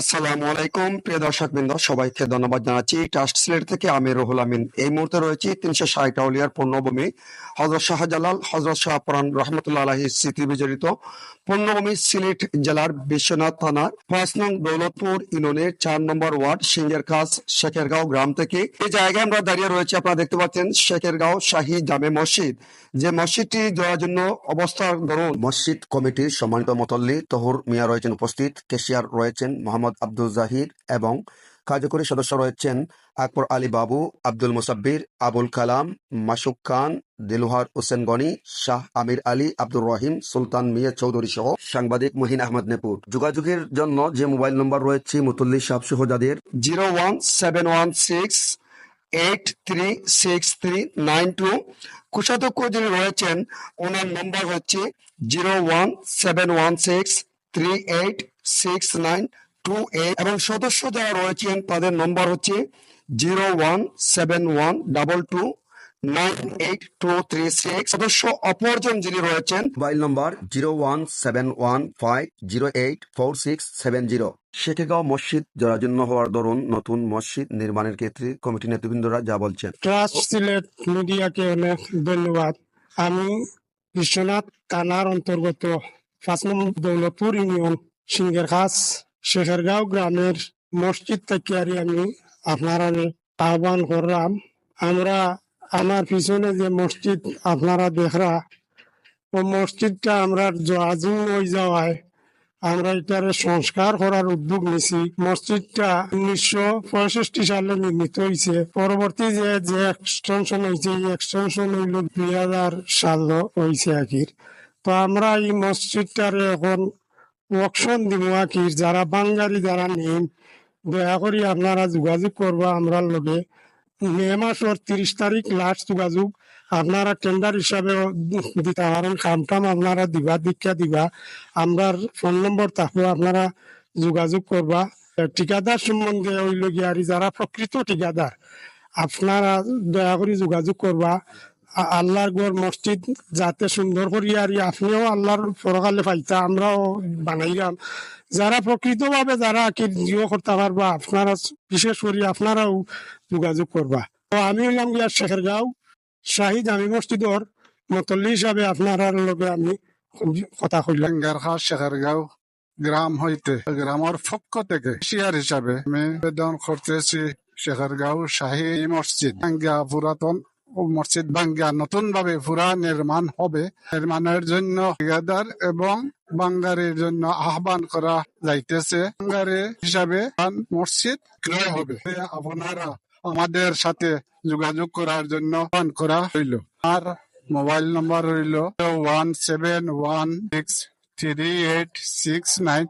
আসসালামু আলাইকুম, প্রিয় দর্শক বৃন্দ সবাইকে ধন্যবাদ জানাচ্ছি। ট্রাস্ট সিলেট থেকে আমি রুহুল আমিন। এই মুহূর্তে রয়েছি তিনশো ষাট আউলিয়ার পূর্ণভূমি হজরত শাহজালাল, হজরত শাহপুরান রহমতুল্লাহ আলহী স্মৃতি বিজড়িত পূর্ণভূমি সিলেট জেলার বিশ্বনাথ থানার পাঁচ নং দৌলতপুর ইউনিয়নের চার নম্বর ওয়ার্ড সিঙ্গের খাস শেখেরগাঁও গ্রাম থেকে। এই জায়গায় আমরা দাঁড়িয়ে রয়েছে, আপনারা দেখতে পাচ্ছেন শেখেরগাঁও শাহী জামে মসজিদ। যে মসজিদটি দেওয়ার জন্য অবস্থার ধরুন। মসজিদ কমিটির সম্মানিত মতল্লি তহুর মিয়া রয়েছেন উপস্থিত, কেশিয়ার রয়েছেন মোহাম্মদ আব্দুল জাহির এবং কার্যকরী সদস্য রয়েছেন আকবর আলী বাবু, আব্দুল মুসাব্বির, আবুল কালাম, মাসুক খান দিলুহার হোসেন গনি, শাহ আমির আলী, আব্দুর রহিম, সুলতান মিয়া চৌধুরী সহ সাংবাদিক মহিন আহমদ নেপুর। যোগাযোগের জন্য যে মোবাইল নম্বর রয়েছে মুতুল্লি সাহ সুহজাদের zero one seven one six eight three six three nine two. কুশাধ্যক্ষ যিনি রয়েছেন, ওনার নম্বর হচ্ছে zero one seven one six three eight six nine two eight এবং সদস্য যারা রয়েছেন তাদের নম্বর হচ্ছে zero one seven one double two nine eight two three six সদস্য অপরজন যিনি রয়েছেন mobile number zero one seven one five zero eight four six seven zero Shekhegaon মসজিদ জরাজীর্ণ হওয়ার দরুন নতুন মসজিদ নির্মাণের ক্ষেত্রে কমিটি নেতৃবৃন্দরা যা বলছেন। ট্রাস্ট সিলেট মিডিয়াকে অনেক ধন্যবাদ। আমি বিশ্বনাথ থানার অন্তর্গত পাঁচ নম্বর দৌলতপুর ইউনিয়ন সিঙ্গের খাস শেখেরগাঁও গ্রামের মসজিদ থেকে আর আমি আপনারা আহ্বান করলাম। আমরা আমার পিছনে যে মসজিদ আপনারা দেখরা, ও মসজিদটা আমরা আজিম হয়ে যাওয়ায় আমরা এটারে সংস্কার করার উদ্যোগ নিছি। মসজিদটা উনিশশো পঁয়ষট্টি সালে নির্মিত হয়েছে পরবর্তী যে যে এক্সটেনশন হয়েছে এই এক্সটেনশন হইল দুই হাজার সাল হয়েছে আকির তো আমরা এই মসজিদটারে এখন অকশন দিব আকির যারা বাঙ্গারি যারা নেন দয়া করি আপনারা যোগাযোগ করবা আমরা লগে। মে মাসের তিরিশ তারিখ লাস্ট যোগাযোগ। আপনারা টেন্ডার হিসাবে দিতে পারেন কাম টাম আপনারা দিবা, দীক্ষা দিবা। আমরার ফোন নম্বর থাকব আপনারা যোগাযোগ করবা। ঠিকাদার সম্বন্ধে ওই লগিয়া আর যারা প্রকৃত ঠিকাদার, আপনারা দয়া করে যোগাযোগ করবা। আল্লাহর গড় মসজিদ যাতে সুন্দর করি আর আপনিও আল্লাহর পরকালে পাইতা, আমরাও বানাইলাম যারা প্রকৃতভাবে যারা কি জিও করতে পারবা আপনারা, বিশেষ করে আপনারাও যোগাযোগ করবা। তো আমি হলাম গিয়া শেখের গাঁও শাহিদ আমি মসজিদর মতল্লি হিসাবে আপনার লগে আমি কথা কইলাম। গারখা শেখারগাঁও গ্রাম হইতে, গ্রামের পক্ষ থেকে শিয়ার হিসাবে আমি আবেদন করতেছি শেখারগাঁও শাহী মসজিদ। পুরাতন মসজিদ ভাঙ্গা নতুন ভাবে পুরা নির্মাণ হবে। নির্মাণের জন্য ঠিকাদার এবং বাঙ্গারির জন্য আহ্বান করা যাইতেছে। বাঙ্গারি হিসাবে মসজিদ ক্রয় হবে। আপনারা আমাদের সাথে যোগাযোগ করার জন্য আহ্বান করা হইল। আর মোবাইল নম্বর হইল one seven one six three eight six nine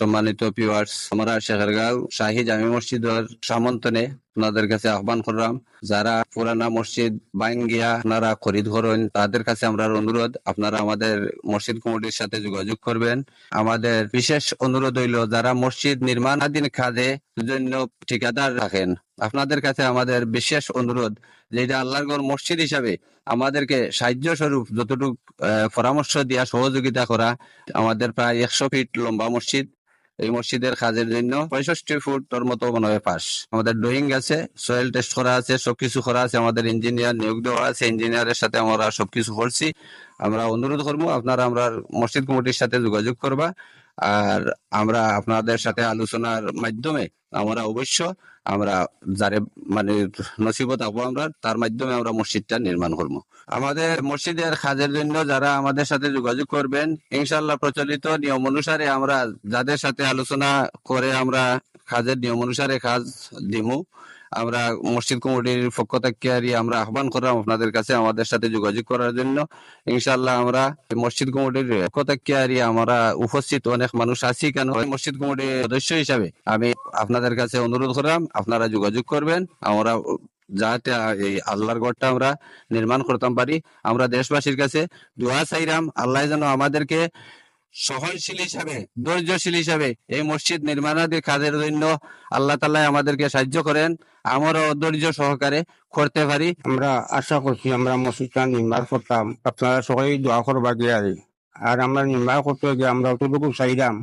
সম্মানিত ভিউয়ার্স আমরা শেখারগাঁও শাহী জামি মসজিদের সমন্তনে আপনাদের কাছে আহ্বান করলাম, যারা পুরানা মসজিদ বাইঙ্গিয়া আপনারা খরিদ করেন, তাদের কাছে আমরা অনুরোধ, আপনারা আমাদের মসজিদ কমিটির সাথে যোগাযোগ করবেন। আমাদের বিশেষ অনুরোধ হইল, যারা মসজিদ নির্মাণাধীন কাজে জন্য ঠিকাদার রাখেন আপনাদের কাছে আমাদের বিশেষ অনুরোধ যে এটা আল্লাহর ঘর মসজিদ হিসাবে আমাদেরকে সাহায্য স্বরূপ যতটুকু পরামর্শ দিয়া সহযোগিতা করা, আমাদের প্রায় একশো ফিট লম্বা মসজিদ এই মসজিদের কাজের জন্য পঁয়ষট্টি তোর মতো মনে হয় পাস আমাদের ড্রয়িং আছে সয়েল টেস্ট করা আছে, সবকিছু করা আছে, আমাদের ইঞ্জিনিয়ার নিয়োগ দেওয়া আছে ইঞ্জিনিয়ারের সাথে আমরা সবকিছু করছি। আমরা অনুরোধ করব, আপনারা আমরা মসজিদ কমিটির সাথে যোগাযোগ করবা। আর আমরা আপনাদের সাথে আলোচনার মাধ্যমে আমরা অবশ্য আমরা যারে মানে নসিবত হব আমরা, তার মাধ্যমে আমরা মসজিদটা নির্মাণ করব। আমাদের মসজিদের কাজের জন্য যারা আমাদের সাথে যোগাযোগ করবেন ইনশাল্লাহ প্রচলিত নিয়ম অনুসারে আমরা যাদের সাথে আলোচনা করে আমরা কাজের নিয়ম অনুসারে কাজ দিমু। আমরা মসজিদ কমিটির পক্ষ থেকে আর আমরা আহ্বান করলাম আপনাদের কাছে আমাদের সাথে যোগাযোগ করার জন্য। ইনশাল্লাহ আমরা মসজিদ কমিটির পক্ষ থেকে আর আমরা উপস্থিত অনেক মানুষ আছি কেন? মসজিদ কমিটির সদস্য হিসাবে আমি আপনাদের কাছে অনুরোধ করলাম, আপনারা যোগাযোগ করবেন। আমরা যাতে এই আল্লাহর ঘরটা আমরা নির্মাণ করতাম পারি। আমরা দেশবাসীর কাছে দোয়া চাইলাম, আল্লাহ যেন আমাদেরকে সহনশীল হিসাবে, ধৈর্যশীল হিসাবে এই মসজিদ নির্মাণাদি কাজের জন্য আল্লাহ তালা আমাদেরকে সাহায্য করেন। আমরাও ধৈর্য সহকারে করতে পারি। আমরা আশা করছি আমরা মসজিদটা নির্মাণ করতাম। আপনারা সবাই দোয়া করবা গিয়ে আর আর আমরা নির্মাণ করতে গিয়ে আমরা অতটুকু চাইলাম,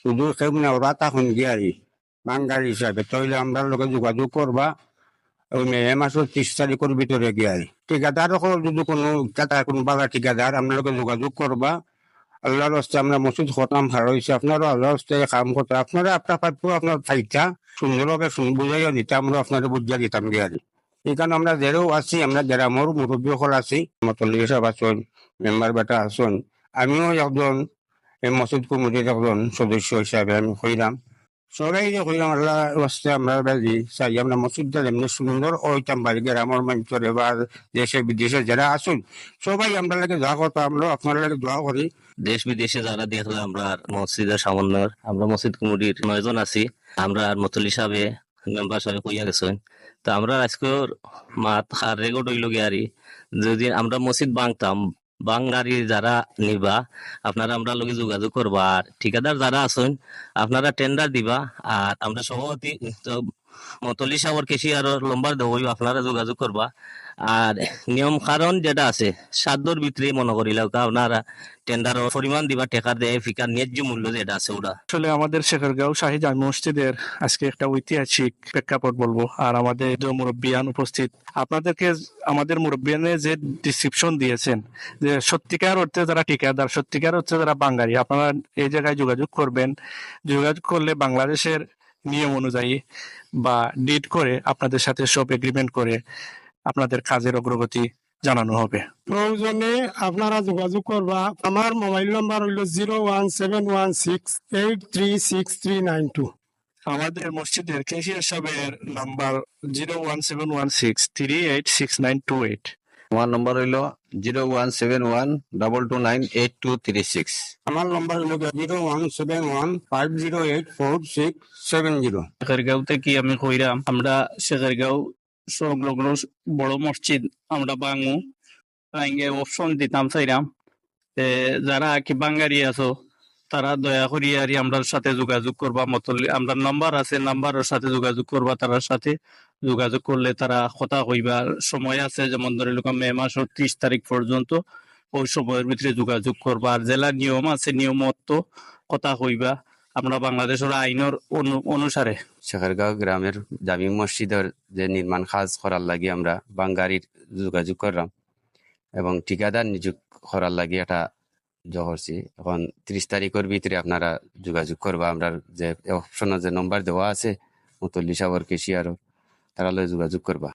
শুধু না, ওরা তখন গিয়ারি, বাঙ্গাল হিসাবে। তাইলে আমরা লোকে যোগাযোগ করবা, ওই মে মাসের ত্রিশ তারিখের ভিতরে গিয়ারি। ঠিকাদার যদি কোনো কোনো বাগা ঠিকাদার, আমরা লোকে যোগাযোগ করবা। আল্লাহর হস্তে আমরা মসজিদ খতাম ভালো হয়েছে আপনারও আল্লাহর হস্তে কাম করতে আপনারা আপনার প্রাপ্য আপনার ফাইটা সুন্দরভাবে বুঝাইয়া দিতে, আমরা আপনারা বুঝিয়া দিতাম গিয়ারি এখানে আমরা যেরও আছি, আমরা গ্রামের মুরব্বী সকল আছি। মতলি সব আছেন, মেম্বার বেটা আছেন, আমিও একজন এই মসজিদ কমিটির একজন সদস্য হিসাবে আমি কইলাম সবাই যে কইলাম আল্লাহ হস্তে আমরা বাজি, চাই আমরা মসজিদটা এমনি সুন্দর ওইতাম বাড়ি গ্রামের মানুষের বা দেশে বিদেশে যারা আসুন সবাই আমরা লাগে দোয়া করতাম আমরা আপনারা লাগে দোয়া করি। দেশ বিদেশে যারা দেখলে আমরা মসজিদের সামান্য, আমরা মসজিদ কমিটির নয়জন আছি, আমরা আর মতল হিসাবে মেম্বার সাহেব কইয়া গেছেন। তো আমরা আজকের মাত আর রেকর্ড হইল গিয়ারি যদি আমরা মসজিদ বাংতাম বাংগারি যারা নিবা, আপনারা আমরা লগে যোগাযোগ করবা। আর ঠিকাদার যারা আছেন, আপনারা টেন্ডার দিবা, আর আমরা সভাপতি মতলি সাহর কেশি আর লম্বার দেব আপনারা যোগাযোগ করবা। আর নিয়ম কারণ যেটা আছে সাধ্যর ভিতরে মনে করিলাম আপনারা টেন্ডার পরিমাণ দিবা টেকার দেয় ফিকার ন্যায্য মূল্য যেটা আছে ওটা। আসলে আমাদের শেখরগাঁও শাহী জামি মসজিদের আজকে একটা ঐতিহাসিক প্রেক্ষাপট বলব। আর আমাদের যে মুরব্বিয়ান উপস্থিত, আপনাদেরকে আমাদের মুরব্বিয়ানে যে ডিসক্রিপশন দিয়েছেন, যে সত্যিকার অর্থে যারা ঠিকাদার, সত্যিকার অর্থে যারা বাঙালি, আপনারা এই জায়গায় যোগাযোগ করবেন। যোগাযোগ করলে বাংলাদেশের নিয়ম অনুযায়ী বা ডিড করে আপনাদের সাথে সব এগ্রিমেন্ট করে আপনাদের কাজের অগ্রগতি জানানো হবে। প্রয়োজনে আপনারা যোগাযোগ করবা। আমার মোবাইল নাম্বার হইল zero one seven one six eight three six three nine two. আমাদের মসজিদের কেশিয়ার সাহেবের number zero one seven one six three eight six nine two eight. আমার নম্বর হইল zero one seven one double two nine eight two three six. আমার number হইল zero one seven one five zero eight four six seven zero. Shekhargaon থেকে আমি কইরাম? আমরা শেখারগাঁও সংলগ্ন বড় মসজিদ আমরা বাঙু আইগে অপশন দিতাম চাইরাম। তে যারা কি বাঙ্গারি আছো, তারা দয়া করি আর আমরার সাথে যোগাযোগ করবা মতলি, আমরা নাম্বার আছে নাম্বারের সাথে যোগাযোগ করবা, তারার সাথে যোগাযোগ করলে তারা কথা কইবা। সময় আছে, যেমন ধরে লোক, মে মাসের ত্রিশ তারিখ পর্যন্ত ওই সময়ের ভিতরে যোগাযোগ করবা। আর জেলার নিয়ম আছে, নিয়মত কথা কইবা। আমরা বাংলাদেশের আইনের অনু- অনুসারে। শেখারগাঁও গ্রামের জামি মসজিদের যে নির্মাণ কাজ করার লাগি আমরা বাঙ্গারির যোগাযোগ করলাম এবং ঠিকাদার নিযুক্ত করার লাগি এটা জহরছি এখন ত্রিশ তারিখের ভিতরে আপনারা যোগাযোগ করবা। আমরা যে অপশনের যে নম্বর দেওয়া আছে মুতল্লি সাবর কেশিয়ারও তারা যোগাযোগ করবা।